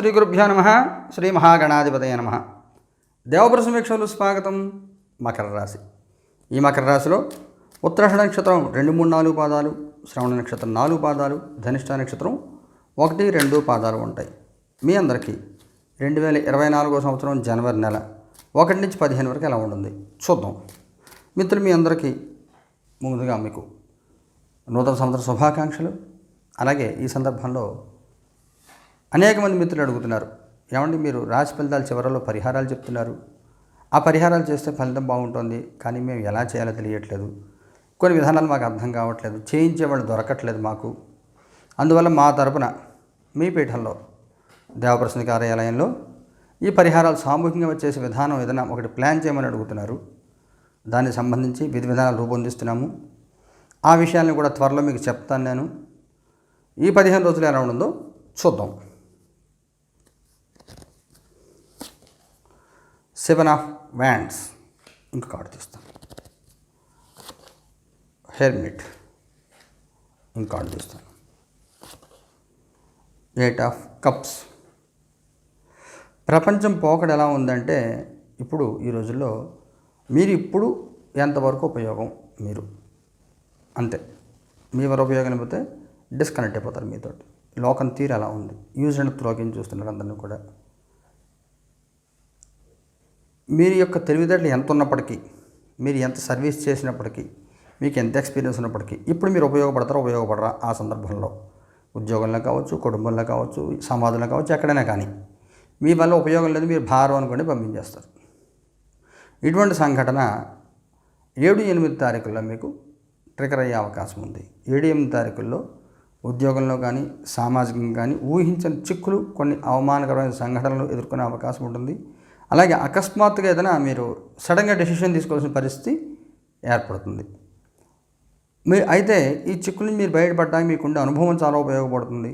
శ్రీ గురుభ్యో నమ. శ్రీ మహాగణాధిపతయ నమ. దేవపుర సమీక్షలు స్వాగతం. మకర రాశి. ఈ మకర రాశిలో ఉత్తరాష నక్షత్రం రెండు మూడు నాలుగు పాదాలు శ్రవణ నక్షత్రం నాలుగు పాదాలు ధనిష్ట నక్షత్రం ఒకటి రెండు పాదాలు ఉంటాయి. మీ అందరికీ రెండు వేల ఇరవై నాలుగో సంవత్సరం జనవరి నెల ఒకటి నుంచి పదిహేను వరకు ఎలా ఉంటుంది? చూద్దాం. మిత్రులు మీ అందరికీ ముందుగా మీకు నూతన సంవత్సర శుభాకాంక్షలు. అలాగే ఈ సందర్భంలో అనేక మంది మిత్రులు అడుగుతున్నారు ఏమండి మీరు రాశి ఫలితాలు చివరలో పరిహారాలు చెప్తున్నారు? ఆ పరిహారాలు చేస్తే ఫలితం బాగుంటుంది కానీ మేము ఎలా చేయాలో తెలియట్లేదు. కొన్ని విధానాలు మాకు అర్థం కావట్లేదు చేయించేవాళ్ళు దొరకట్లేదు మాకు. అందువల్ల మా తరపున మీ పీఠంలో దేవప్రసన్న కార్యాలయంలో ఈ పరిహారాలు సామూహికంగా చేసే విధానం ఏదైనా ఒకటి ప్లాన్ చేయమని అడుగుతున్నారు. దానికి సంబంధించి విధి విధానాలు రూపొందిస్తున్నాము. ఆ విషయాలను కూడా త్వరలో మీకు చెప్తాను నేను. ఈ పదిహేను రోజులు ఎలా ఉంటుందో చూద్దాం. సెవెన్ ఆఫ్ వ్యాండ్స్ ఇంక కార్డు తీస్తాను హెల్మెట్ ఇంక కార్డు తీస్తాను ఎయిట్ ఆఫ్ కప్స్ ప్రపంచం పోకడ ఎలా ఉందంటే ఇప్పుడు ఈ రోజుల్లో మీరు ఇప్పుడు ఎంతవరకు ఉపయోగం? మీరు. అంతే. మీ వరకు ఉపయోగం పోతే డిస్కనెక్ట్ అయిపోతారు మీతోటి. లోకం తీరు అలా ఉంది? యూజ్ అండ్ త్రోకింగ్ చూస్తున్నారు అందరినీ కూడా. మీరు యొక్క తెలివితేటలు ఎంత ఉన్నప్పటికీ మీరు ఎంత సర్వీస్ చేసినప్పటికీ మీకు ఎంత ఎక్స్పీరియన్స్ ఉన్నప్పటికీ ఇప్పుడు మీరు ఉపయోగపడతారో ఉపయోగపడరా ఆ సందర్భంలో? ఉద్యోగంలో కావచ్చు కుటుంబంలో కావచ్చు సమాజంలో కావచ్చు ఎక్కడైనా కానీ. మీ వల్ల ఉపయోగం లేదు మీరు భారం అనుకోండి పంపించేస్తారు. ఇటువంటి సంఘటన ఏడు ఎనిమిది తారీఖుల్లో మీకు ట్రిగర్ అయ్యే అవకాశం ఉంది. ఏడు ఎనిమిది తారీఖుల్లో ఉద్యోగంలో కానీ సామాజికంగా కానీ ఊహించని చిక్కులు కొన్ని అవమానకరమైన సంఘటనలు ఎదుర్కొనే అవకాశం ఉంటుంది. అలాగే అకస్మాత్తుగా ఏదైనా మీరు సడన్గా డెసిషన్ తీసుకోవాల్సిన పరిస్థితి ఏర్పడుతుంది. మీరు అయితే ఈ చిక్కు నుంచి మీరు బయటపడడానికి మీకుండే అనుభవం చాలా ఉపయోగపడుతుంది.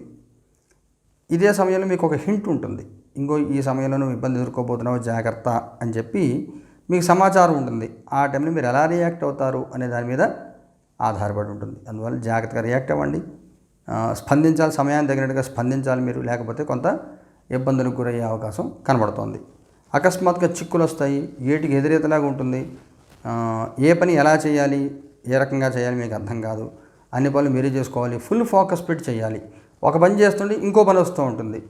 ఇదే సమయంలో మీకు ఒక హింట్ ఉంటుంది. ఇంకో ఈ సమయంలో నువ్వు ఇబ్బంది ఎదుర్కోబోతున్నావు జాగ్రత్త అని చెప్పి మీకు సమాచారం ఉంటుంది. ఆ టైంలో మీరు ఎలా రియాక్ట్ అవుతారు అనే దాని మీద ఆధారపడి ఉంటుంది. అందువల్ల జాగ్రత్తగా రియాక్ట్ అవ్వండి. స్పందించాలి సమయానికి తగినట్టుగా స్పందించాలి మీరు. లేకపోతే కొంత ఇబ్బందులకు గురయ్యే అవకాశం కనబడుతోంది. అకస్మాత్తుగా చిక్కులు వస్తాయి ఏటికి ఎదురేతలాగా ఉంటుంది. ఏ పని ఎలా చేయాలి ఏ రకంగా చేయాలి మీకు అర్థం కాదు. అన్ని పనులు మీరే చేసుకోవాలి ఫుల్ ఫోకస్ పెట్టి చేయాలి. ఒక పని చేస్తుంటే ఇంకో పని వస్తూ ఉంటుంది.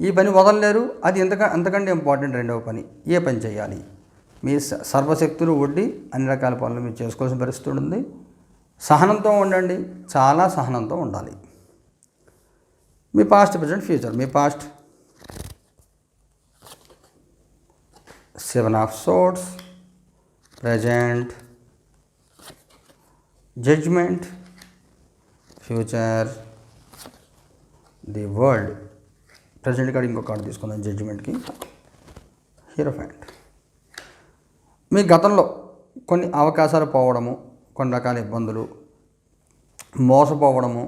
ఈ పని వదలలేరు అది ఎంతక అంతకంటే ఇంపార్టెంట్ రెండవ పని ఏ పని చేయాలి. మీ స- సర్వశక్తులు ఒడ్డి అన్ని రకాల పనులు మీరు చేసుకోవాల్సిన పరిస్థితి ఉంటుంది. సహనంతో ఉండండి చాలా సహనంతో ఉండాలి. మీ past present future me past seven of swords present judgement future the world present card ఇంకో కార్డు తీసుకుందాం జడ్జిమెంట్కి హీరో ఫ్యాంట్ మీ గతంలో కొన్ని అవకాశాలు పోవడము కొన్ని రకాల ఇబ్బందులు మోసపోవడము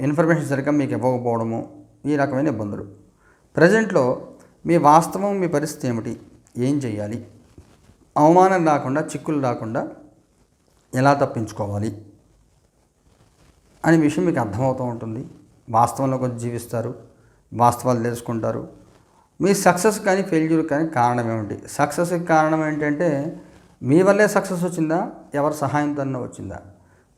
ఇన్ఫర్మేషన్ సరిగ్గా మీకు ఇవ్వకపోవడము ఈ రకమైన ఇబ్బందులు. ప్రజెంట్లో మీ వాస్తవం మీ పరిస్థితి ఏమిటి? ఏం చేయాలి అవమానం రాకుండా చిక్కులు రాకుండా ఎలా తప్పించుకోవాలి? అనే విషయం మీకు అర్థమవుతూ ఉంటుంది. వాస్తవంలో కొంచెం జీవిస్తారు. వాస్తవాలు తెలుసుకుంటారు. మీ సక్సెస్ కానీ ఫెయిల్యూర్ కానీ కారణం ఏమిటి? సక్సెస్కి కారణం ఏంటంటే మీ వల్లే సక్సెస్ వచ్చిందా? ఎవరి సహాయంతో వచ్చిందా?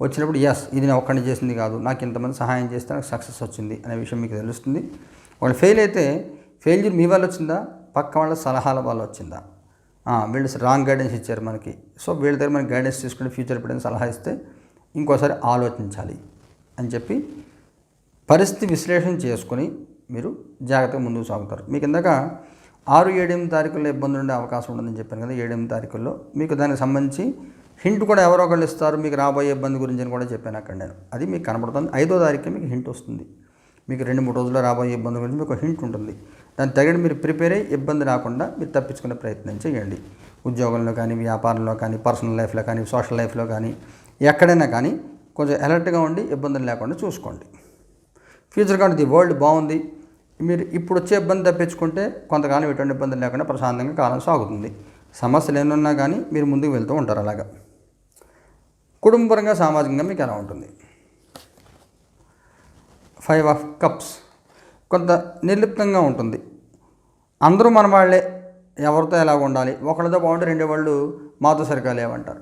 వచ్చినప్పుడు ఎస్ ఇది నేను ఒక్కడిని చేసింది కాదు. నాకు ఇంతమంది సహాయం చేస్తే నాకు సక్సెస్ వచ్చింది అనే విషయం మీకు తెలుస్తుంది. వాళ్ళు ఫెయిల్ అయితే ఫెయిల్యూర్ మీ వల్ల వచ్చిందా? పక్క వాళ్ళ సలహాల వల్ల వచ్చిందా? వీళ్ళు రాంగ్ గైడెన్స్ ఇచ్చారు మనకి. సో వీళ్ళ దగ్గర మనకి గైడెన్స్ తీసుకుని ఫ్యూచర్ ఎప్పుడైనా సలహా ఇస్తే ఇంకోసారి ఆలోచించాలి అని చెప్పి పరిస్థితి విశ్లేషణ చేసుకొని మీరు జాగ్రత్తగా ముందుకు సాగుతారు. మీకు ఇందాక ఆరు ఏడెనిమిది తారీఖుల్లో ఇబ్బంది ఉండే అవకాశం ఉందని చెప్పాను కదా ఏడెనిమిది తారీఖుల్లో. మీకు దానికి సంబంధించి హింట్ కూడా ఎవరో ఒకళ్ళు ఇస్తారు మీకు రాబోయే ఇబ్బంది గురించి అని కూడా చెప్పాను అక్కడ నేను. అది మీకు కనబడుతుంది. ఐదో తారీఖు మీకు హింట్ వస్తుంది. మీకు రెండు మూడు రోజుల్లో రాబోయే ఇబ్బంది గురించి మీకు హింట్ ఉంటుంది. దాని తగిన మీరు ప్రిపేర్ అయ్యి ఇబ్బంది రాకుండా మీరు తప్పించుకునే ప్రయత్నం చేయండి. ఉద్యోగంలో కానీ వ్యాపారంలో కానీ పర్సనల్ లైఫ్లో కానీ సోషల్ లైఫ్లో కానీ ఎక్కడైనా కానీ కొంచెం అలర్ట్గా ఉండి ఇబ్బందులు లేకుండా చూసుకోండి. ఫ్యూచర్ కార్డు ది వరల్డ్ బాగుంది. మీరు ఇప్పుడు వచ్చే ఇబ్బంది తప్పించుకుంటే కొంతకాలం ఎటువంటి ఇబ్బందులు లేకుండా ప్రశాంతంగా కాలం సాగుతుంది. సమస్యలు ఏమన్నా కానీ మీరు ముందుకు వెళ్తూ ఉంటారు అలాగా. కుటుంబపరంగా సామాజికంగా మీకు ఎలా ఉంటుంది? ఫైవ్ ఆఫ్ కప్స్ కొంత నిర్లిప్తంగా ఉంటుంది. అందరూ మన వాళ్ళే ఎవరితో ఎలా ఉండాలి? ఒకళ్ళతో బాగుంటే రెండో వాళ్ళు మాతో సరిగా లేవంటారు.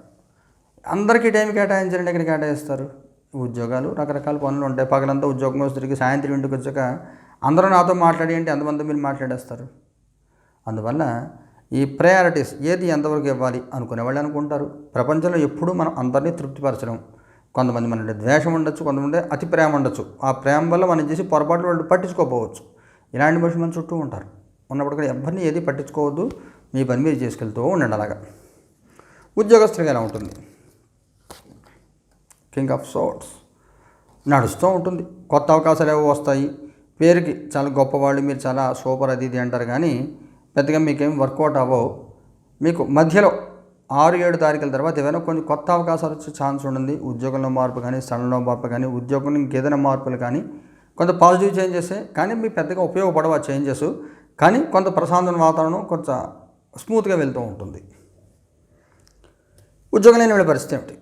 అందరికీ టైం కేటాయించడానికి ఎక్కడ కేటాయిస్తారు? ఉద్యోగాలు రకరకాల పనులు ఉంటాయి. పగలంతా ఉద్యోగం వస్తుంది సాయంత్రం ఇంటికి వచ్చాక అందరూ నాతో మాట్లాడి అంటే ఎంతమంది మీరు మాట్లాడేస్తారు? అందువల్ల ఈ ప్రయారిటీస్ ఏది ఎంతవరకు ఇవ్వాలి అనుకునే వాళ్ళు అనుకుంటారు. ప్రపంచంలో ఎప్పుడూ మనం అందరినీ తృప్తిపరచడం కొంతమంది మన ద్వేషం ఉండొచ్చు కొంతమంది అతి ప్రేమ ఉండొచ్చు. ఆ ప్రేమ వల్ల మనం చేసి పొరపాట్లు వాళ్ళు పట్టించుకోకపోవచ్చు. ఇలాంటి మనుషులు మన చుట్టూ ఉంటారు. ఉన్నప్పుడు కూడా ఎవరిని ఏది పట్టించుకోవద్దు మీ పని మీరు చేసుకెళ్తూ ఉండండి అలాగా. ఉద్యోగస్తులుగా ఎలా ఉంటుంది? కింగ్ ఆఫ్ సోట్స్ నడుస్తూ ఉంటుంది. కొత్త అవకాశాలు ఏవో వస్తాయి. పేరుకి చాలా గొప్పవాళ్ళు మీరు చాలా సూపర్ అది ఇది అంటారు కానీ పెద్దగా మీకేం వర్కౌట్ అవ్వవు. మీకు మధ్యలో ఆరు ఏడు తారీఖుల తర్వాత ఏమైనా కొన్ని కొత్త అవకాశాలు వచ్చే ఛాన్స్ ఉంటుంది. ఉద్యోగంలో మార్పు కానీ స్థలంలో మార్పు కానీ ఉద్యోగంలో ఇంకేదైనా మార్పులు కానీ కొంత పాజిటివ్ చేంజెస్ కానీ మీకు పెద్దగా ఉపయోగపడవు ఆ చేంజెస్. కానీ కొంత ప్రశాంతమైన వాతావరణం కొంత స్మూత్గా వెళ్తూ ఉంటుంది. ఉద్యోగం లేని వాళ్ళ పరిస్థితి ఏమిటి?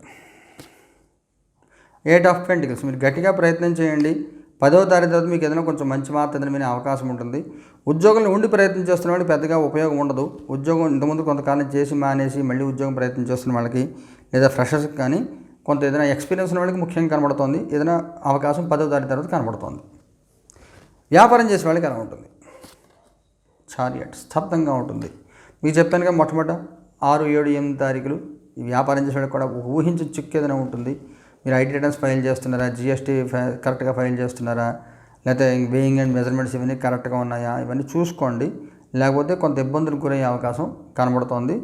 ఎయిట్ ఆఫ్ పెంటికల్స్ మీరు గట్టిగా ప్రయత్నం చేయండి. పదవ తారీఖు తర్వాత మీకు ఏదైనా కొంచెం మంచి మార్పు ఎదురమైన అవకాశం ఉంటుంది. ఉద్యోగంలో ఉండి ప్రయత్నం చేస్తున్న వాళ్ళకి పెద్దగా ఉపయోగం ఉండదు. ఉద్యోగం ఇంతకుముందు కొంతకాలం చేసి మానేసి మళ్ళీ ఉద్యోగం ప్రయత్నం చేస్తున్న వాళ్ళకి లేదా ఫ్రెషర్స్కి కానీ కొంత ఏదైనా ఎక్స్పీరియన్స్ ఉన్న వాళ్ళకి ముఖ్యంగా కనబడుతుంది. ఏదైనా అవకాశం పదవ తారీఖు తర్వాత కనబడుతుంది. వ్యాపారం చేసే వాళ్ళకి ఎలా ఉంటుంది. చారియట్ స్తబ్దంగా ఉంటుంది. మీకు చెప్పానుగా మొట్టమొదట ఆరు ఏడు ఎనిమిది తారీఖులు ఈ వ్యాపారం చేసేవాడు కూడా ఊహించి ఊహించిన ఏదైనా ఉంటుంది. మీరు ఐటీ రిటర్న్స్ ఫైల్ చేస్తున్నారా? జిఎస్టీ కరెక్ట్గా ఫైల్ చేస్తున్నారా? లేకపోతే వేయింగ్ అండ్ మెజర్మెంట్స్ ఇవన్నీ కరెక్ట్గా ఉన్నాయా? ఇవన్నీ చూసుకోండి. లేకపోతే కొంత ఇబ్బందులు గురయ్యే అవకాశం కనబడుతోంది.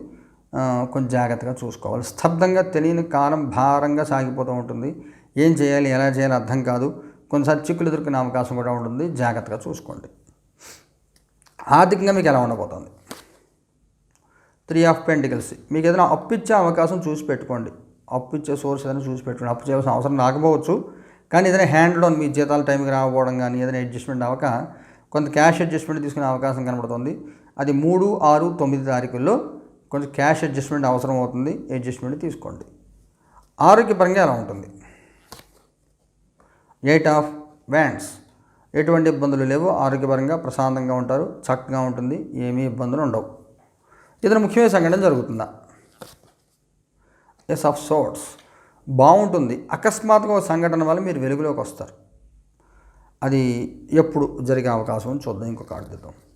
కొంచెం జాగ్రత్తగా చూసుకోవాలి. స్తబ్దంగా తెలియని కాలం భారంగా సాగిపోతూ ఉంటుంది. ఏం చేయాలి? ఎలా చేయాలి? అర్థం కాదు. కొన్నిసార్లు చిక్కులు ఎదుర్కొనే అవకాశం కూడా ఉంటుంది. జాగ్రత్తగా చూసుకోండి. ఆర్థికంగా మీకు ఎలా ఉండబోతోంది? త్రీ ఆఫ్ పెంటికల్స్ మీకు ఏదైనా అప్పు ఇచ్చే అవకాశం చూసి పెట్టుకోండి. అప్పు ఇచ్చే సోర్స్ ఏదైనా చూసి పెట్టుకోండి. అప్పు చేయాల్సిన అవసరం రాకపోవచ్చు. కానీ ఏదైనా హ్యాండ్ లోన్ మీ జీతాల టైంకి రాకపోవడం కానీ ఏదైనా అడ్జస్ట్మెంట్ అవ్వక కొంత క్యాష్ అడ్జస్ట్మెంట్ తీసుకునే అవకాశం కనబడుతుంది. అది మూడు ఆరు తొమ్మిది తారీఖుల్లో కొంచెం క్యాష్ అడ్జస్ట్మెంట్ అవసరం అవుతుంది. అడ్జస్ట్మెంట్ తీసుకోండి. ఆరోగ్యపరంగా ఎలా ఉంటుంది? ఎయిట్ ఆఫ్ వ్యాండ్స్ ఎటువంటి ఇబ్బందులు లేవు. ఆరోగ్యపరంగా ప్రశాంతంగా ఉంటారు. చక్కగా ఉంటుంది. ఏమీ ఇబ్బందులు ఉండవు. ఇతర ముఖ్యమైన సంఘటన జరుగుతుందా? ఎస్ ఆఫ్ సోట్స్ బాగుంటుంది. అకస్మాత్తుగా ఒక సంఘటన వల్ల మీరు వెలుగులోకి వస్తారు. అది ఎప్పుడు జరిగే అవకాశం ఉంది చూద్దాం. ఇంకొక కార్డు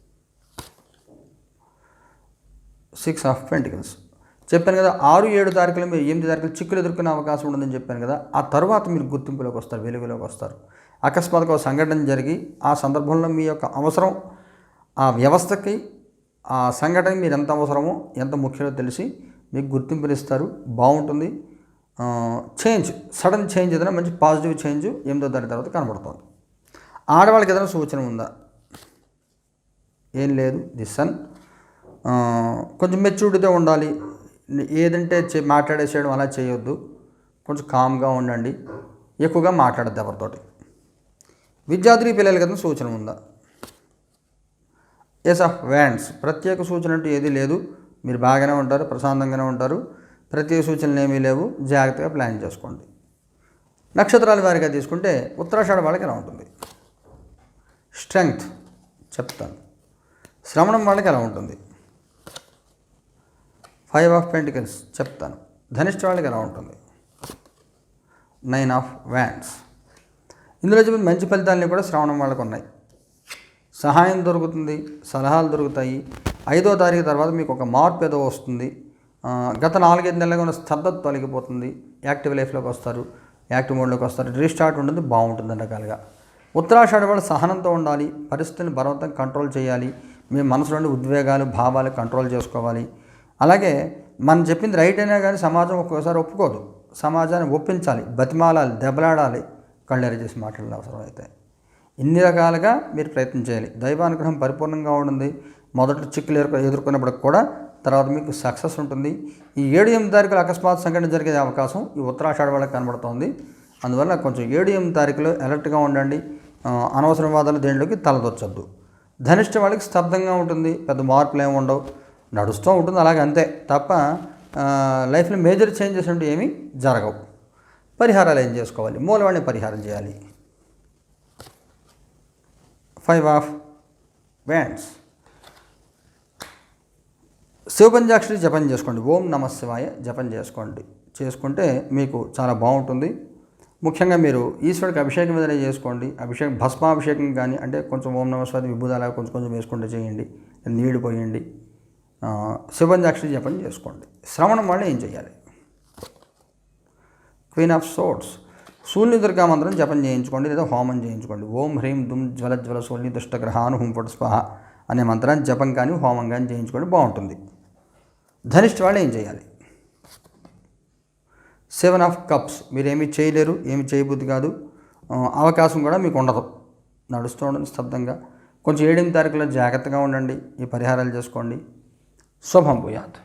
సిక్స్ ఆఫ్ పెంటికల్స్ చెప్పాను కదా ఆరు ఏడు తారీఖులు మీరు ఎనిమిది తారీఖులు చిక్కులు ఎదుర్కొనే అవకాశం ఉంటుందని చెప్పాను కదా ఆ తర్వాత మీరు గుర్తింపులోకి వస్తారు వెలుగులోకి వస్తారు. అకస్మాత్తుగా ఒక సంఘటన జరిగి ఆ సందర్భంలో మీ యొక్క అవసరం ఆ వ్యవస్థకి ఆ సంఘటన మీరు ఎంత అవసరమో ఎంత ముఖ్యమో తెలిసి మీకు గుర్తింపునిస్తారు. బాగుంటుంది. చేంజ్ సడన్ చేంజ్ ఏదైనా మంచి పాజిటివ్ చేంజ్ ఎనిమిదో దాని తర్వాత కనబడుతుంది. ఆడవాళ్ళకి ఏదైనా సూచన ఉందా? ఏం లేదు. The sun. కొంచెం మెచ్యూరిటీతో ఉండాలి. ఏదంటే చే మాట్లాడేసేయడం అలా చేయొద్దు. కొంచెం కామ్గా ఉండండి. ఎక్కువగా మాట్లాడద్దు ఎవరితోటి. విద్యార్థి పిల్లలకి ఏదైనా సూచన ఉందా? ఎస్ ఆఫ్ వ్యాండ్స్ ప్రత్యేక సూచన అంటూ ఏదీ లేదు. మీరు బాగానే ఉంటారు ప్రశాంతంగానే ఉంటారు. ప్రత్యేక సూచనలు ఏమీ లేవు. జాగ్రత్తగా ప్లాన్ చేసుకోండి. నక్షత్రాల వారిగా తీసుకుంటే ఉత్తరాషాఢ వాళ్ళకి ఎలా ఉంటుంది? స్ట్రెంగ్త్ చెప్తాను. శ్రవణం వాళ్ళకి ఎలా ఉంటుంది? ఫైవ్ ఆఫ్ పెంటికల్స్ చెప్తాను. ధనిష్ట వాళ్ళకి ఎలా ఉంటుంది? నైన్ ఆఫ్ వ్యాండ్స్ ఇందులో చెప్పిన మంచి ఫలితాలని కూడా శ్రవణం వాళ్ళకు ఉన్నాయి. సహాయం దొరుకుతుంది సలహాలు దొరుకుతాయి. ఐదో తారీఖు తర్వాత మీకు ఒక మార్పు ఏదో వస్తుంది. గత నాలుగైదు నెలలుగా ఉన్న స్తబ్దత తొలగిపోతుంది. యాక్టివ్ లైఫ్లోకి వస్తారు యాక్టివ్ మోడ్లోకి వస్తారు. రీస్టార్ట్ ఉంటుంది బాగుంటుంది రకాలుగా. ఉత్తరాషాఢ వాళ్ళు సహనంతో ఉండాలి పరిస్థితిని బలవంతం కంట్రోల్ చేయాలి. మీ మనసులోని ఉద్వేగాలు భావాలు కంట్రోల్ చేసుకోవాలి. అలాగే మనం చెప్పింది రైట్ అయినా కానీ సమాజం ఒక్కోసారి ఒప్పుకోదు. సమాజాన్ని ఒప్పించాలి బతిమాలాలి దెబ్బలాడాలి. కళ్ళెర చేసి మాట్లాడిన అవసరం అయితే. ఇన్ని రకాలుగా మీరు ప్రయత్నం చేయాలి. దైవానుగ్రహం పరిపూర్ణంగా ఉంటుంది మొదట చిక్కులు ఎదుర్కొ ఎదుర్కొన్నప్పటికి కూడా తర్వాత మీకు సక్సెస్ ఉంటుంది. ఈ ఏడు ఎనిమిది తారీఖులు అకస్మాత్ సంఘటన జరిగే అవకాశం ఈ ఉత్తరాషాఢ వాళ్ళకి కనబడుతోంది. అందువల్ల కొంచెం ఏడు ఎనిమిది తారీఖులో అలర్ట్గా ఉండండి. ఆ, అనవసర వాదాలు దేంట్లోకి తలదొచ్చొద్దు. ధనిష్ట వాళ్ళకి స్తబ్దంగా ఉంటుంది. పెద్ద మార్పులు ఏమి ఉండవు. నడుస్తూ ఉంటుంది. అలాగే అంతే తప్ప లైఫ్లో మేజర్ చేంజెస్ అంటూ ఏమీ జరగవు. పరిహారాలు ఏం చేసుకోవాలి? మూలవాడిని పరిహారం చేయాలి. ఫైవ్ ఆఫ్ వ్యాండ్స్ శివపంచాక్షరి జపం చేసుకోండి. ఓం నమ శివాయ జపం చేసుకోండి. చేసుకుంటే మీకు చాలా బాగుంటుంది. ముఖ్యంగా మీరు ఈశ్వరుడికి అభిషేకం ఏదైనా చేసుకోండి. అభిషేకం భస్మాభిషేకం కానీ అంటే కొంచెం ఓం నమ శివాయ విభూదాలా కొంచెం కొంచెం వేసుకుంటే చేయండి. నీళ్ళు పోయండి. ఆ, శివపంచాక్షరి జపం చేసుకోండి. శ్రవణం వల్ల ఏం చేయాలి? Queen of swords. సూర్యుని దుర్గా మంత్రం జపం చేయించుకోండి లేదా హోమం చేయించుకోండి. ఓం హ్రీం దుమ్ జ్వల జ్వల శూన్య దుష్టగ్రహాను హుం ఫట్ స్వాహ అనే మంత్రాన్ని జపం కానీ హోమం కానీ చేయించుకోండి బాగుంటుంది. ధనిష్ట వాళ్ళు ఏం చేయాలి? Seven of cups. మీరు ఏమీ చేయలేరు ఏమి చేయబుద్ధి కాదు. అవకాశం కూడా మీకు ఉండదు. నడుస్తూ ఉండండి స్తబ్దంగా. కొంచెం ఏడెనిమిది తారీఖులో జాగ్రత్తగా ఉండండి ఈ పరిహారాలు చేసుకోండి. శుభం భూయాత్.